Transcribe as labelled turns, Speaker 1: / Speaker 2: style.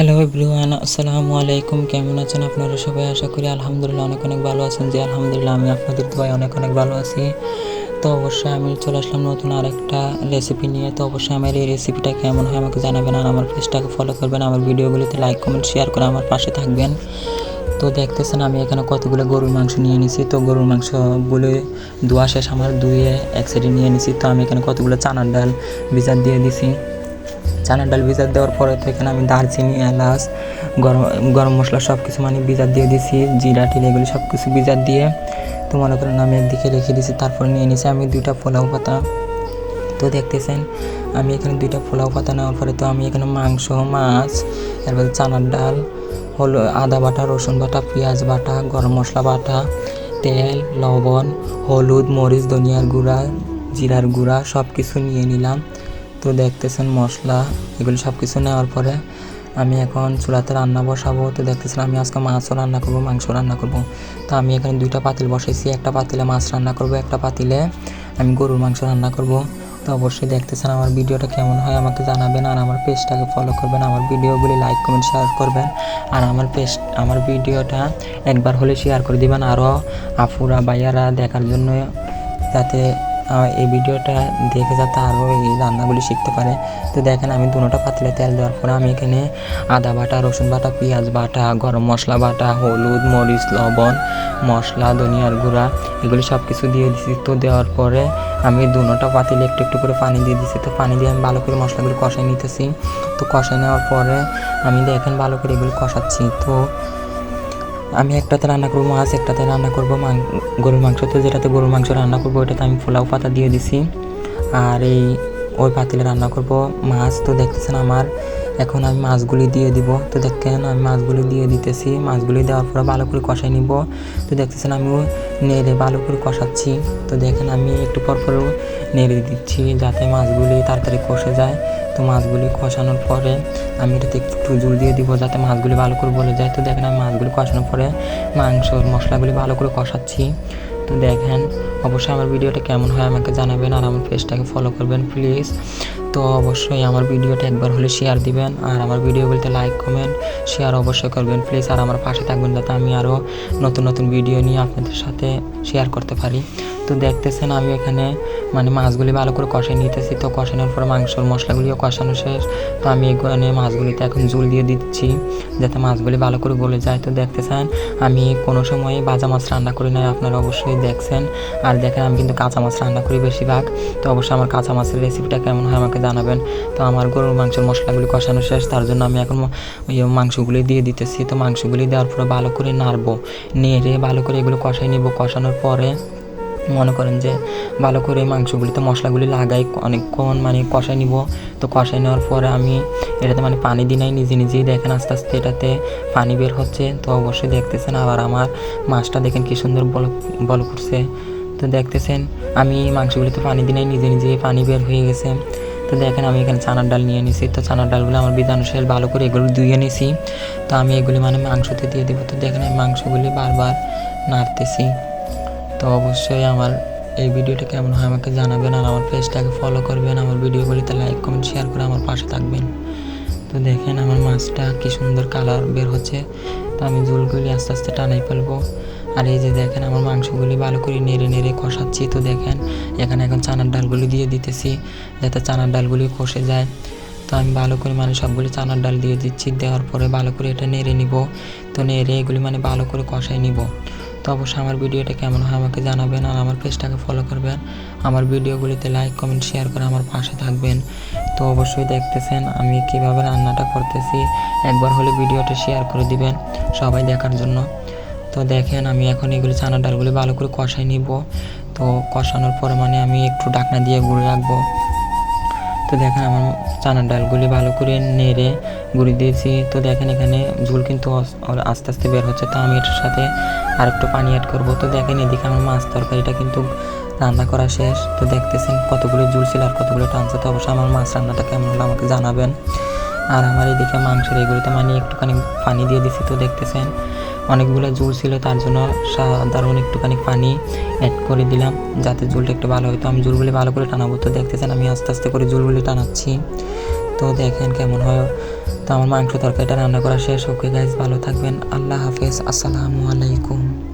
Speaker 1: Hello everyone, আসসালামু আলাইকুম। কেমন আছেন আপনারা সবাই? আশা করি আলহামদুলিল্লাহ অনেক অনেক ভালো আছেন। যে আলহামদুলিল্লাহ, আমি আপনাদের দোয়ায় অনেক অনেক ভালো আছি। তো অবশ্যই আমি চলে আসলাম নতুন আরেকটা রেসিপি নিয়ে। তো অবশ্যই আমার এই রেসিপিটা কেমন হয় আমাকে জানাবেন আর আমার পেজটাকে ফলো করবেন। আমার ভিডিওগুলিতে লাইক কমেন্ট শেয়ার করে আমার পাশে থাকবেন। তো দেখতেছেন আমি এখানে কতগুলো গরুর মাংস নিয়ে নিছি তো গরুর মাংসগুলো ধোয়া শেষ, আমার ধুয়ে এক সাইডে নিয়ে নিছি তো আমি এখানে কতগুলো চানার ডাল বিচার দিয়ে দিছি। চানার ডাল ভিজার দেওয়ার পরে তো এখানে আমি দারচিনি, এলাচ, গরম গরম মশলা সব কিছু মানে ভিজার দিয়ে দিছি, জিরা টিরা এগুলি সব কিছু ভিজার দিয়ে। তো মনে করেন আমি একদিকে রেখে দিছি, তারপর নিয়ে নিছি আমি দুইটা পোলাও পাতা। তো দেখতেছেন, আমি এখানে দুইটা পোলাও পাতা নেওয়ার পরে তো আমি এখানে মাংস, মাছ, এরপর চানার ডাল, হলো আদা বাটা, রসুন বাটা, পেঁয়াজ বাটা, গরম মশলা বাটা, তেল, লবণ, হলুদ, মরিচ, ধনিয়ার গুঁড়া, জিরার গুঁড়া সব কিছু নিয়ে নিলাম। তো দেখতেছেন মশলা, এগুলো সব কিছু নেওয়ার পরে আমি এখন চুলাতে রান্না বসাবো। তো দেখতেছেন আমি আজকে মাছও রান্না করব মাংস রান্না করব। তো আমি এখানে দুইটা পাতিল বসাইছি, একটা পাতিলে মাছ রান্না করব, একটা পাতিলে আমি গরুর মাংস রান্না করব। তো অবশ্যই দেখতেছেন আমার ভিডিওটা কেমন হয়, আমাকে জানাবেন আর আমার পেজটাকে ফলো করবেন, আমার ভিডিওগুলি লাইক কমেন্ট শেয়ার করবেন। আর আমার পেজ, আমার ভিডিওটা একবার হলে শেয়ার করে দিবেন। আরও আপুরা, ভাইয়ারা দেখার জন্য যাতে এই ভিডিওটা দেখে যাতে আরও এই রান্নাগুলি শিখতে পারে। তো দেখেন, আমি দুটোটা পাতলে তেল দেওয়ার পরে আমি এখানে আদা বাটা, রসুন বাটা, পেঁয়াজ বাটা, গরম মশলা বাটা, হলুদ, মরিচ, লবণ, মশলা, ধনিয়ার গুঁড়া, এগুলি সব কিছু দিয়ে দিছি। তো দেওয়ার পরে আমি দুটোটা পাতিলে একটু একটু করে পানি দিয়ে দিছি। তো পানি দিয়ে আমি ভালো করে মশলাগুলো কষাই নিতেছি। তো কষাই নেওয়ার পরে আমি দেখেন ভালো করে এগুলো কষাচ্ছি। তো আমি একটাতে রান্না করব মাছ একটাতে রান্না করব গরুর মাংস তো যেটাতে গরুর মাংস রান্না করব, ওটাতে আমি পোলাও পাতা দিয়ে দিছি। আর এই ওই পাতিলে রান্না করব। মাছ তো দেখতেছেন আমার। এখন আমি মাছগুলি দিয়ে দিব। তো দেখেন, আমি মাছগুলি দিয়ে দিতেছি। মাছগুলি দেওয়ার পরে ভালো করে কষাই নিব। তো দেখতেছেন আমিও নেড়ে ভালো করে কষাচ্ছি। তো দেখেন, আমি একটু পর পরও নেড়ে দিচ্ছি যাতে মাছগুলি তাড়াতাড়ি কষে যায়। তো মাছগুলি কষানোর পরে আমি এটাতে একটু জল দিয়ে দিব যাতে মাছগুলি ভালো করে বলে যায়। তো দেখেন, আমি মাছগুলি কষানোর পরে মাংসর মশলাগুলি ভালো করে কষাচ্ছি। দেখেন অবশ্যই আমার ভিডিওটা কেমন হয় আমাকে জানাবেন আর আমার পেজটাকে ফলো করবেন প্লিজ তো অবশ্যই আমার ভিডিওটা একবার হলে শেয়ার দিবেন, আর আমার ভিডিওগুলিতে লাইক কমেন্ট শেয়ার অবশ্যই করবেন প্লিজ আর আমার পাশে থাকবেন যাতে আমি আরও নতুন নতুন ভিডিও নিয়ে আপনাদের সাথে শেয়ার করতে পারি। তো দেখতেছেন আমি এখানে মানে মাছগুলি ভালো করে কষাই নিতেছি। তো কষানোর পর মাংসর মশলাগুলিও কষানো শেষ। তো আমি এখানে মাছগুলিতে এখন জল দিয়ে দিচ্ছি, যাতে মাছগুলি ভালো করে গলে যায়। তো দেখতেছেন আমি কোনো সময় ভাজা মাছ রান্না করি না আপনারা অবশ্যই দেখছেন। আর দেখেন আমি কিন্তু কাঁচা মাছ রান্না করি বেশিরভাগ। তো অবশ্যই আমার কাঁচা মাছের রেসিপিটা কেমন হয় আমাকে জানাবেন তো আমার গরুর মাংসের মশলাগুলি কষানো শেষ, তার জন্য আমি এখন মাংসগুলি দিয়ে দিতেছি। তো মাংসগুলি দেওয়ার পরে ভালো করে নাড়বো। নেড়ে ভালো করে এগুলো কষাই নিব। কষানোর পরে মনে করেন যে ভালো করে মাংসগুলিতে মশলাগুলি লাগাই, অনেকক্ষণ মানে কষাই নিব। তো কষাই নেওয়ার পরে আমি এটাতে মানে পানি দিই নাই, নিজে নিজেই দেখেন আস্তে আস্তে এটাতে পানি বের হচ্ছে। তো অবশ্যই দেখতেছেন আবার আমার মাছটা দেখেন কি সুন্দর বল বল করছে। তো দেখতেছেন আমি মাংসগুলিতে পানি দিই নাই, নিজে নিজেই পানি বের হয়ে গেছে। তো দেখেন আমি এখানে চানার ডাল নিয়ে নিছি। তো চানার ডালগুলো আমার বিধান শেষ ভালো করে এগুলো ধুয়ে নিছি। তো আমি এগুলি মানে মাংসতে দিয়ে দেবো। তো দেখেন আমি মাংসগুলি বারবার নাড়তেছি। তো অবশ্যই আমার এই ভিডিওটা কেমন হয় আমাকে জানাবেন আর আমার পেজটাকে ফলো করবেন। আমার ভিডিওগুলিতে লাইক কমেন্ট শেয়ার করে আমার পাশে থাকবেন। তো দেখেন আমার মাছটা কি সুন্দর কালার বের হচ্ছে। তো আমি ঝুলগুলি আস্তে আস্তে টানাই ফেলব। আর এই যে দেখেন আমার মাংসগুলি ভালো করে নেড়ে নেড়ে কষাচ্ছি। তো দেখেন, এখানে এখন চানার ডালগুলি দিয়ে দিতেছি, যাতে চানার ডালগুলি কষে যায়। তো আমি ভালো করে মানে সবগুলি চানার ডাল দিয়ে দিচ্ছি। দেওয়ার পরে ভালো করে এটা নেড়ে নিব। তো নেড়ে এগুলি মানে ভালো করে কষাই নিব। তো অবশ্যই আমার ভিডিওটা কেমন হয় আমাকে জানাবেন আর আমার পেজটাকে ফলো করবেন। আমার ভিডিওগুলিতে লাইক কমেন্ট শেয়ার করে আমার পাশে থাকবেন। তো অবশ্যই দেখতেছেন আমি কীভাবে রান্নাটা করতেছি। একবার হলে ভিডিওটা শেয়ার করে দিবেন সবাই দেখার জন্য। তো দেখেন আমি এখন এগুলি চানার ডালগুলি ভালো করে কষাই নিব। তো কষানোর পরে মানে আমি একটু ডাকনা দিয়ে গুঁড়ে রাখব। তো দেখেন আমার চানার ডালগুলি ভালো করে নেড়ে গুঁড়ি দিয়েছি। তো দেখেন এখানে ঝুল কিন্তু আস্তে আস্তে বের হচ্ছে। তো আমি এটার সাথে আর একটু পানি অ্যাড করব। তো দেখেন এদিকে আমার মাছ তরকারিটা কিন্তু রান্না করা শেষ। তো দেখতেছেন কতগুলো ঝুল ছিল আর কতগুলো টানছে। তো অবশ্যই আমার মাছ রান্নাটা কেমন হলো আমাকে জানাবেন। আর আমার এদিকে মাংসের এগুলিতে মানে একটুখানি পানি দিয়ে দিছি। তো দেখতেছেন অনেকগুলো জোল ছিল, তার জন্য সাধারণ একটুখানি পানি অ্যাড করে দিলাম যাতে জোলটা একটু ভালো হয় তো আমি জোলগুলি ভালো করে টানাবো। তো দেখতেছেন, আমি আস্তে আস্তে করে জোলগুলি টানাচ্ছি। তো দেখেন কেমন হয়। তো আমার মাংস তরকারিটা রান্না করা শেষ। ওকে গাইজ ভালো থাকবেন। আল্লাহ হাফেজ। আসসালামু আলাইকুম।